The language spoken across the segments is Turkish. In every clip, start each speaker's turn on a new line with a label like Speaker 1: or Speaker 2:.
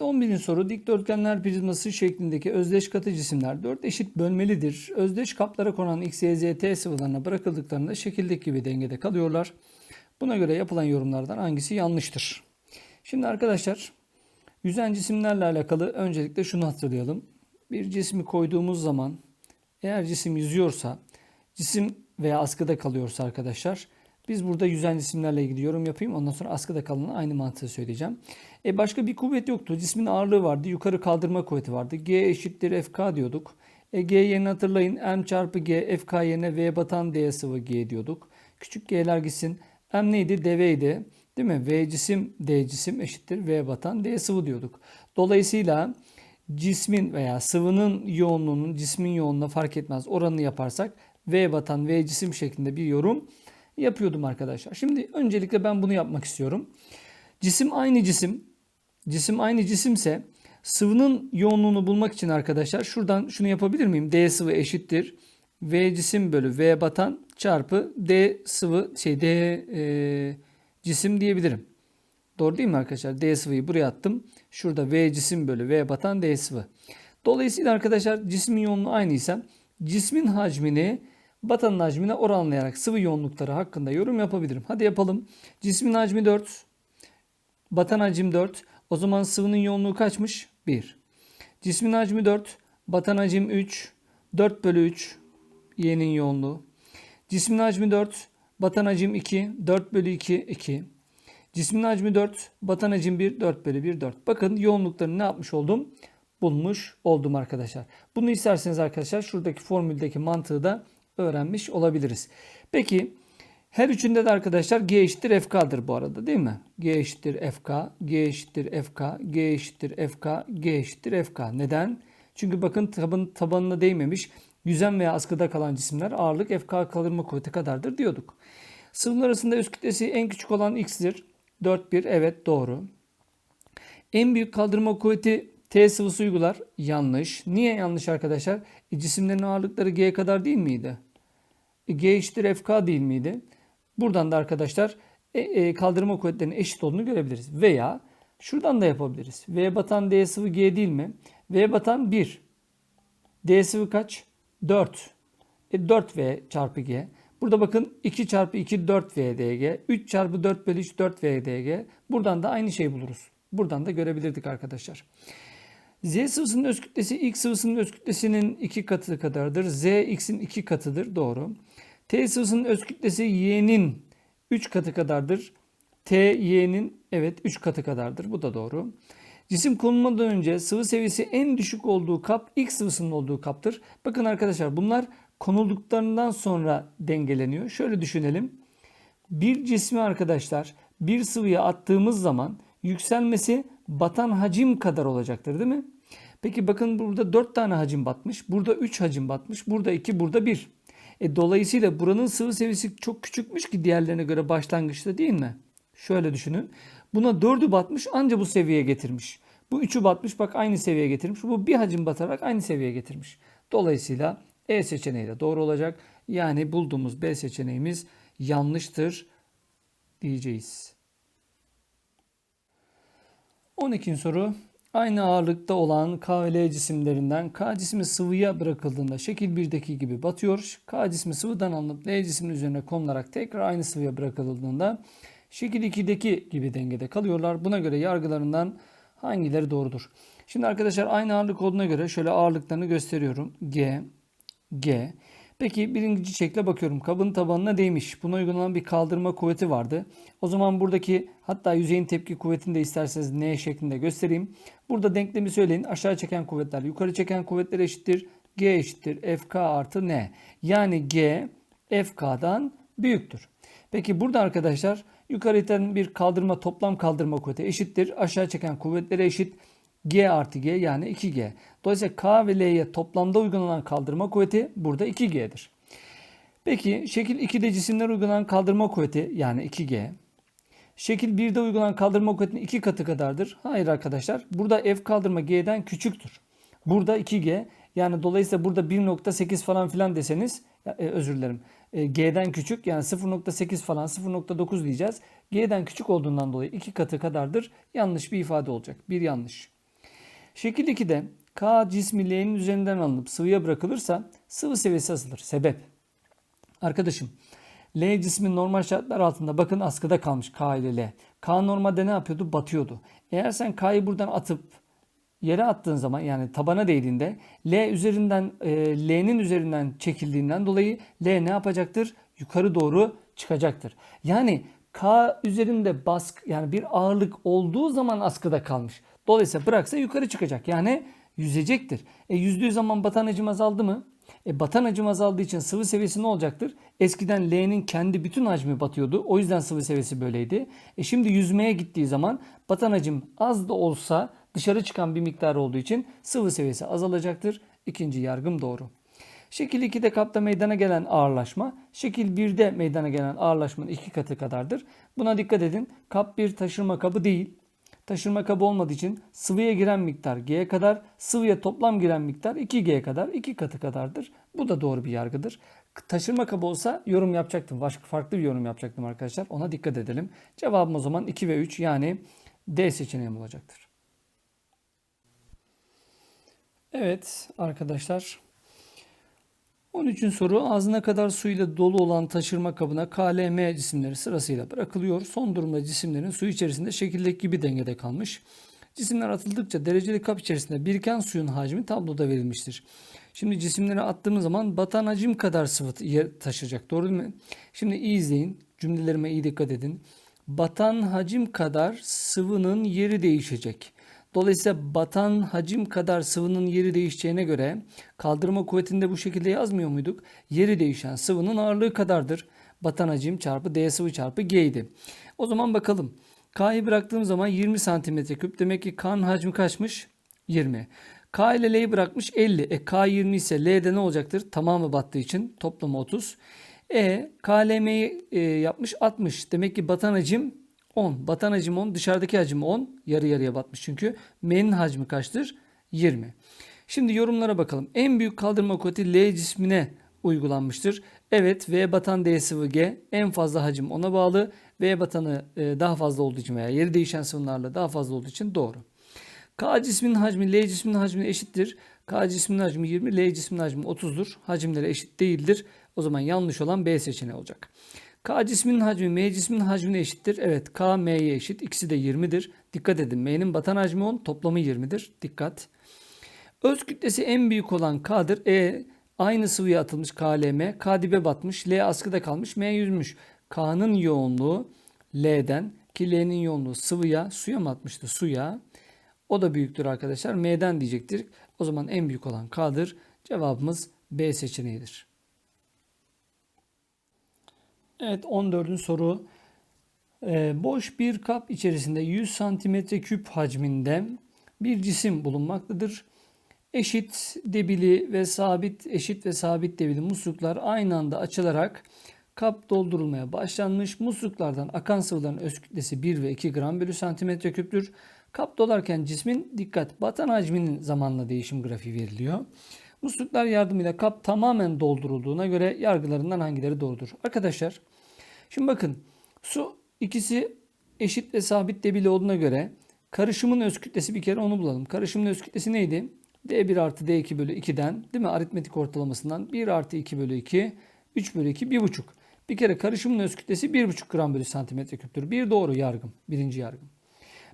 Speaker 1: Evet 11. soru dikdörtgenler prizması şeklindeki özdeş katı cisimler 4 eşit bölmelidir. Özdeş kaplara konan X, Y, Z, T sıvılarına bırakıldıklarında şekildeki gibi dengede kalıyorlar. Buna göre yapılan yorumlardan hangisi yanlıştır? Şimdi arkadaşlar yüzen cisimlerle alakalı öncelikle şunu hatırlayalım. Bir cismi koyduğumuz zaman eğer cisim yüzüyorsa cisim veya askıda kalıyorsa arkadaşlar biz burada yüzen cisimlerle ilgili yorum yapayım. Ondan sonra askıda kalanı aynı mantığı söyleyeceğim. E başka bir kuvvet yoktu. Cismin ağırlığı vardı. Yukarı kaldırma kuvveti vardı. G eşittir FK diyorduk. E G yerine hatırlayın. M çarpı G FK yerine V batan D sıvı G diyorduk. Küçük G'ler gitsin. M neydi? Dv'ydi. Değil mi? V cisim D cisim eşittir. V batan D sıvı diyorduk. Dolayısıyla cismin veya sıvının yoğunluğunun cismin yoğunluğuna fark etmez oranını yaparsak V batan V cisim şeklinde bir yorum yapıyordum arkadaşlar. Şimdi öncelikle ben bunu yapmak istiyorum. Cisim aynı cisim. Cisim aynı cisimse sıvının yoğunluğunu bulmak için arkadaşlar şuradan şunu yapabilir miyim? D sıvı eşittir. V cisim bölü V batan çarpı D sıvı şey D e, cisim diyebilirim. Doğru değil mi arkadaşlar? D sıvıyı buraya attım. Şurada V cisim bölü V batan D sıvı. Dolayısıyla arkadaşlar cismin yoğunluğu aynıysa cismin hacmini batanın hacmine oranlayarak sıvı yoğunlukları hakkında yorum yapabilirim. Hadi yapalım. Cismin hacmi 4. Batan hacim 4. O zaman sıvının yoğunluğu kaçmış? 1. Cismin hacmi 4. Batan hacim 3. 4 bölü 3. Y'nin yoğunluğu. Cismin hacmi 4. Batan hacim 2. 4 bölü 2. 2. Cismin hacmi 4. Batan hacim 1. 4 bölü 1. 4. Bakın yoğunluklarını ne yapmış oldum? Bulmuş oldum arkadaşlar. Bunu isterseniz arkadaşlar şuradaki formüldeki mantığı da öğrenmiş olabiliriz. Peki her üçünde de arkadaşlar G eşittir FK'dır bu arada değil mi? G eşittir FK, G eşittir FK, G eşittir FK, G eşittir FK. Neden? Çünkü bakın taban, tabanına değmemiş yüzen veya askıda kalan cisimler ağırlık FK kaldırma kuvveti kadardır diyorduk. Sıvılar arasında öz kütlesi en küçük olan X'tir. 4-1 evet doğru. En büyük kaldırma kuvveti T sıvısı uygular. Yanlış. Niye yanlış arkadaşlar? E, cisimlerin ağırlıkları G kadar değil miydi? G eşittir FK değil miydi? Buradan da arkadaşlar e, e, kaldırma kuvvetlerinin eşit olduğunu görebiliriz. Veya şuradan da yapabiliriz. V batan D sıvı G değil mi? V batan 1. D sıvı kaç? 4. E, 4V çarpı G. Burada bakın 2 çarpı 2 4 VDG. 3 çarpı 4 bölü 3 4 VDG. Buradan da aynı şeyi buluruz. Buradan da görebilirdik arkadaşlar. Z sıvısının öz kütlesi X sıvısının öz kütlesinin 2 katı kadardır. Z X'in 2 katıdır. Doğru. T sıvısının öz kütlesi Y'nin 3 katı kadardır. T Y'nin evet 3 katı kadardır. Bu da doğru. Cisim konulmadan önce sıvı seviyesi en düşük olduğu kap X sıvısının olduğu kaptır. Bakın arkadaşlar bunlar konulduklarından sonra dengeleniyor. Şöyle düşünelim. Bir cismi arkadaşlar bir sıvıya attığımız zaman yükselmesi batan hacim kadar olacaktır değil mi? Peki bakın burada 4 tane hacim batmış. Burada 3 hacim batmış. Burada 2, burada 1. E, dolayısıyla buranın sıvı seviyesi çok küçükmüş ki diğerlerine göre başlangıçta değil mi? Şöyle düşünün. Buna 4'ü batmış anca bu seviyeye getirmiş. Bu 3'ü batmış bak aynı seviyeye getirmiş. Bu bir hacim batarak aynı seviyeye getirmiş. Dolayısıyla E seçeneği de doğru olacak. Yani bulduğumuz B seçeneğimiz yanlıştır diyeceğiz. 12. soru. Aynı ağırlıkta olan K ve L cisimlerinden K cismi sıvıya bırakıldığında şekil 1'deki gibi batıyor. K cismi sıvıdan alınıp L cisminin üzerine konularak tekrar aynı sıvıya bırakıldığında şekil 2'deki gibi dengede kalıyorlar. Buna göre yargılarından hangileri doğrudur? Şimdi arkadaşlar aynı ağırlık olduğuna göre şöyle ağırlıklarını gösteriyorum. G, G. Peki birinci şekle bakıyorum. Kabın tabanına değmiş. Buna uygulanan bir kaldırma kuvveti vardı. O zaman buradaki hatta yüzeyin tepki kuvvetini de isterseniz N şeklinde göstereyim. Burada denklemi söyleyin. Aşağı çeken kuvvetler yukarı çeken kuvvetler eşittir. G eşittir FK artı N. Yani G FK'dan büyüktür. Peki burada arkadaşlar yukarıdan bir kaldırma toplam kaldırma kuvveti eşittir. Aşağı çeken kuvvetlere eşit. G artı G yani 2G. Dolayısıyla K ve L'ye toplamda uygulanan kaldırma kuvveti burada 2G'dir. Peki şekil 2'de cisimler uygulanan kaldırma kuvveti yani 2G. Şekil 1'de uygulanan kaldırma kuvvetinin 2 katı kadardır. Hayır arkadaşlar. Burada F kaldırma G'den küçüktür. Burada 2G. Yani dolayısıyla burada 1.8 falan filan deseniz e, özür dilerim. E, G'den küçük yani 0.8 falan 0.9 diyeceğiz. G'den küçük olduğundan dolayı 2 katı kadardır. Yanlış bir ifade olacak. Bir yanlış. Şekil 2'de K cismi L'nin üzerinden alınıp sıvıya bırakılırsa sıvı seviyesi azalır. Sebep. Arkadaşım L cismi normal şartlar altında bakın askıda kalmış K ile L. K normalde ne yapıyordu? Batıyordu. Eğer sen K'yı buradan atıp yere attığın zaman yani tabana değdiğinde L üzerinden e, L'nin üzerinden çekildiğinden dolayı L ne yapacaktır? Yukarı doğru çıkacaktır. Yani K üzerinde baskı yani bir ağırlık olduğu zaman askıda kalmış. Dolayısıyla bıraksa yukarı çıkacak. Yani yüzecektir. E yüzdüğü zaman batan hacim azaldı mı? E batan hacim azaldığı için sıvı seviyesi ne olacaktır? Eskiden L'nin kendi bütün hacmi batıyordu. O yüzden sıvı seviyesi böyleydi. E şimdi yüzmeye gittiği zaman batan hacim az da olsa dışarı çıkan bir miktar olduğu için sıvı seviyesi azalacaktır. İkinci yargım doğru. Şekil 2'de kapta meydana gelen ağırlaşma, şekil 1'de meydana gelen ağırlaşmanın iki katı kadardır. Buna dikkat edin. Kap bir taşırma kabı değil. Taşırma kabı olmadığı için sıvıya giren miktar G'ye kadar, sıvıya toplam giren miktar 2G kadar, 2 katı kadardır. Bu da doğru bir yargıdır. Taşırma kabı olsa yorum yapacaktım. Başka farklı bir yorum yapacaktım arkadaşlar. Ona dikkat edelim. Cevabım o zaman 2 ve 3 yani D seçeneğim olacaktır. Evet arkadaşlar. 13. soru ağzına kadar suyla dolu olan taşırma kabına KLM cisimleri sırasıyla bırakılıyor. Son durumda cisimlerin su içerisinde şekildeki gibi dengede kalmış. Cisimler atıldıkça dereceli kap içerisinde biriken suyun hacmi tabloda verilmiştir. Şimdi cisimleri attığımız zaman batan hacim kadar sıvı taşıyacak. Doğru değil mi? Şimdi iyi izleyin. Cümlelerime iyi dikkat edin. Batan hacim kadar sıvının yeri değişecek. Dolayısıyla batan hacim kadar sıvının yeri değişeceğine göre kaldırma kuvvetinde bu şekilde yazmıyor muyduk? Yeri değişen sıvının ağırlığı kadardır. Batan hacim çarpı D sıvı çarpı G idi. O zaman bakalım. K'yı bıraktığım zaman 20 santimetre küp. Demek ki K'nın hacmi kaçmış? 20. K ile L'yi bırakmış 50. E K 20 ise L'de ne olacaktır? Tamamı battığı için toplamı 30. E KLM'yi e, yapmış 60. Demek ki batan hacim 10. Batan hacim 10. Dışarıdaki hacim 10. Yarı yarıya batmış çünkü. M'nin hacmi kaçtır? 20. Şimdi yorumlara bakalım. En büyük kaldırma kuvveti L cismine uygulanmıştır. Evet V batan D sıvı G en fazla hacim ona bağlı. V batanı e, daha fazla olduğu için veya yeri değişen sıvılarla daha fazla olduğu için doğru. K cisminin hacmi L cisminin hacmine eşittir. K cisminin hacmi 20, L cisminin hacmi 30'dur. Hacimleri eşit değildir. O zaman yanlış olan B seçeneği olacak. K cisminin hacmi M cisminin hacmine eşittir. Evet K M'ye eşit. İkisi de 20'dir. Dikkat edin. M'nin batan hacmi 10, toplamı 20'dir. Dikkat. Öz kütlesi en büyük olan K'dır. E aynı sıvıya atılmış KLM. K dibe batmış. L askıda kalmış. M yüzmüş. K'nın yoğunluğu L'den ki L'nin yoğunluğu sıvıya, suya mı atmıştı? Suya. O da büyüktür arkadaşlar. M'den diyecektir. O zaman en büyük olan K'dır. Cevabımız B seçeneğidir. Evet 14. soru. Ee, boş bir kap içerisinde 100 santimetre küp hacminde bir cisim bulunmaktadır. Eşit debili ve sabit eşit ve sabit debili musluklar aynı anda açılarak kap doldurulmaya başlanmış. Musluklardan akan sıvıların öz kütlesi 1 ve 2 gram bölü santimetre küptür. Kap dolarken cismin dikkat batan hacminin zamanla değişim grafiği veriliyor. Musluklar yardımıyla kap tamamen doldurulduğuna göre yargılarından hangileri doğrudur? Arkadaşlar şimdi bakın su ikisi eşit ve sabit debili olduğuna göre karışımın öz kütlesi bir kere onu bulalım. Karışımın öz kütlesi neydi? D1 artı D2 bölü 2'den değil mi? Aritmetik ortalamasından 1 artı 2 bölü 2 3 bölü 2 1,5. Bir kere karışımın öz kütlesi 1,5 gram bölü santimetre küptür. Bir doğru yargım. Birinci yargım.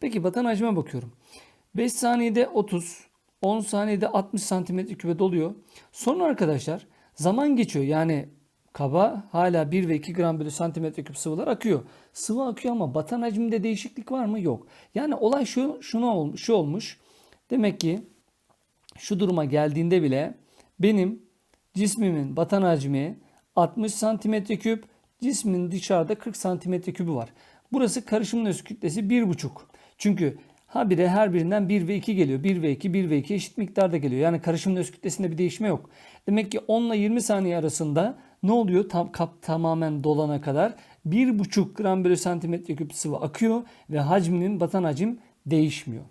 Speaker 1: Peki batan hacme bakıyorum. 5 saniyede 30, 10 saniyede 60 santimetre küpe doluyor. Sonra arkadaşlar zaman geçiyor. Yani kaba hala 1 ve 2 gram bölü santimetre küp sıvılar akıyor. Sıvı akıyor ama batan hacimde değişiklik var mı? Yok. Yani olay şu şuna olmuş, şu olmuş. Demek ki şu duruma geldiğinde bile benim cismimin batan hacmi 60 santimetre küp, cismin dışarıda 40 santimetre kübü var. Burası karışımın öz kütlesi 1,5. Çünkü habire her birinden 1 ve 2 geliyor. 1 ve 2, 1 ve 2 eşit miktarda geliyor. Yani karışımın öz kütlesinde bir değişme yok. Demek ki 10 ile 20 saniye arasında ne oluyor? Tam kap tamamen dolana kadar 1,5 gram bölü santimetre küp sıvı akıyor ve hacminin batan hacim değişmiyor.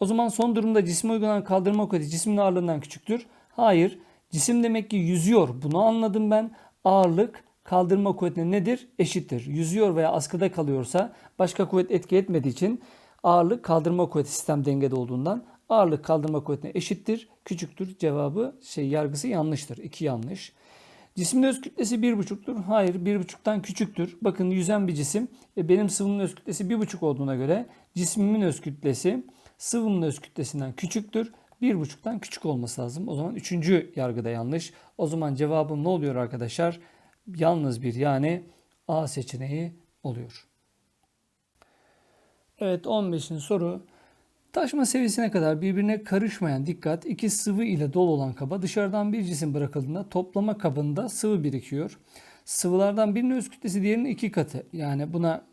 Speaker 1: O zaman son durumda cisme uygulanan kaldırma kuvveti cismin ağırlığından küçüktür. Hayır. Cisim demek ki yüzüyor. Bunu anladım ben. Ağırlık kaldırma kuvvetine nedir? Eşittir. Yüzüyor veya askıda kalıyorsa başka kuvvet etki etmediği için ağırlık kaldırma kuvveti sistem dengede olduğundan ağırlık kaldırma kuvvetine eşittir. Küçüktür. Cevabı şey yargısı yanlıştır. 2 yanlış. Cismin öz kütlesi 1,5'tur. Hayır 1,5'tan küçüktür. Bakın yüzen bir cisim. E, benim sıvımın öz kütlesi 1,5 olduğuna göre cismimin öz kütlesi sıvımın öz kütlesinden küçüktür. 1,5'tan küçük olması lazım. O zaman üçüncü yargıda yanlış. O zaman cevabım ne oluyor arkadaşlar? Yalnız bir yani A seçeneği oluyor. Evet 15. soru. Taşma seviyesine kadar birbirine karışmayan dikkat iki sıvı ile dolu olan kaba dışarıdan bir cisim bırakıldığında toplama kabında sıvı birikiyor. Sıvılardan birinin öz kütlesi diğerinin iki katı. Yani buna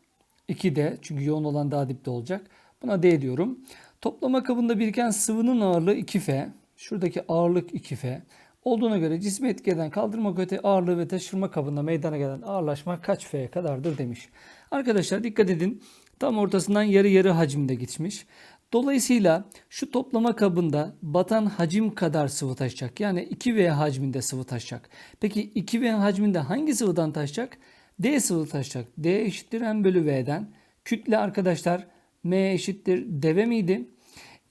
Speaker 1: 2D çünkü yoğun olan daha dipte olacak. Buna D diyorum. Toplama kabında biriken sıvının ağırlığı 2F. Şuradaki ağırlık 2F. Olduğuna göre cismi etki eden kaldırma kuvveti ağırlığı ve taşırma kabında meydana gelen ağırlaşma kaç F'ye kadardır demiş. Arkadaşlar dikkat edin. Tam ortasından yarı yarı hacimde geçmiş. Dolayısıyla şu toplama kabında batan hacim kadar sıvı taşıyacak. Yani 2V hacminde sıvı taşıyacak. Peki 2V hacminde hangi sıvıdan taşıyacak? D sıvı taşıyacak. D eşittir M bölü V'den. Kütle arkadaşlar M eşittir deve miydi?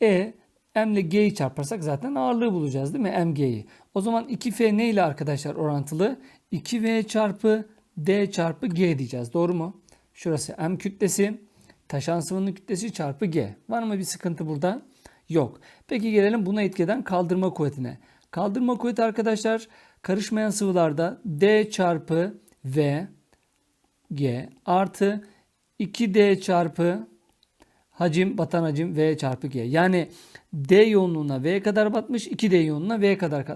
Speaker 1: E M ile G'yi çarparsak zaten ağırlığı bulacağız değil mi? MG'yi. O zaman 2F ne ile arkadaşlar orantılı? 2V çarpı D çarpı G diyeceğiz. Doğru mu? Şurası M kütlesi. Taşan sıvının kütlesi çarpı G. Var mı bir sıkıntı burada? Yok. Peki gelelim buna etkeden kaldırma kuvvetine. Kaldırma kuvveti arkadaşlar karışmayan sıvılarda D çarpı V G artı 2D çarpı hacim batan hacim V çarpı G. Yani D yoğunluğuna V kadar batmış, 2D yoğunluğuna V kadar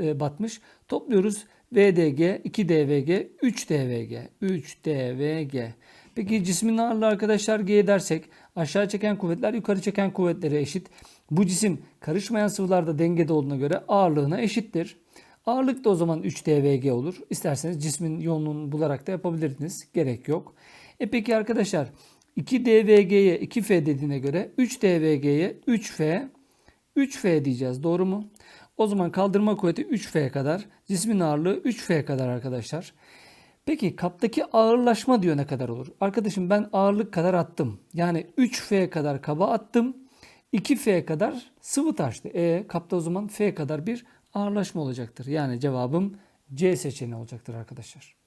Speaker 1: e, batmış. Topluyoruz. VDG, 2DVG, 3DVG. 3DVG. Peki cismin ağırlığı arkadaşlar G dersek aşağı çeken kuvvetler yukarı çeken kuvvetlere eşit. Bu cisim karışmayan sıvılarda dengede olduğuna göre ağırlığına eşittir. Ağırlık da o zaman 3DVG olur. İsterseniz cismin yoğunluğunu bularak da yapabilirsiniz. Gerek yok. E peki arkadaşlar 2DVG'ye 2F dediğine göre 3DVG'ye 3F 3F diyeceğiz. Doğru mu? O zaman kaldırma kuvveti 3F kadar. Cismin ağırlığı 3F kadar arkadaşlar. Peki kaptaki ağırlaşma diyor ne kadar olur? Arkadaşım ben ağırlık kadar attım. Yani 3F kadar kaba attım. 2F kadar sıvı taştı. E kapta o zaman F kadar bir ağırlaşma olacaktır. Yani cevabım C seçeneği olacaktır arkadaşlar.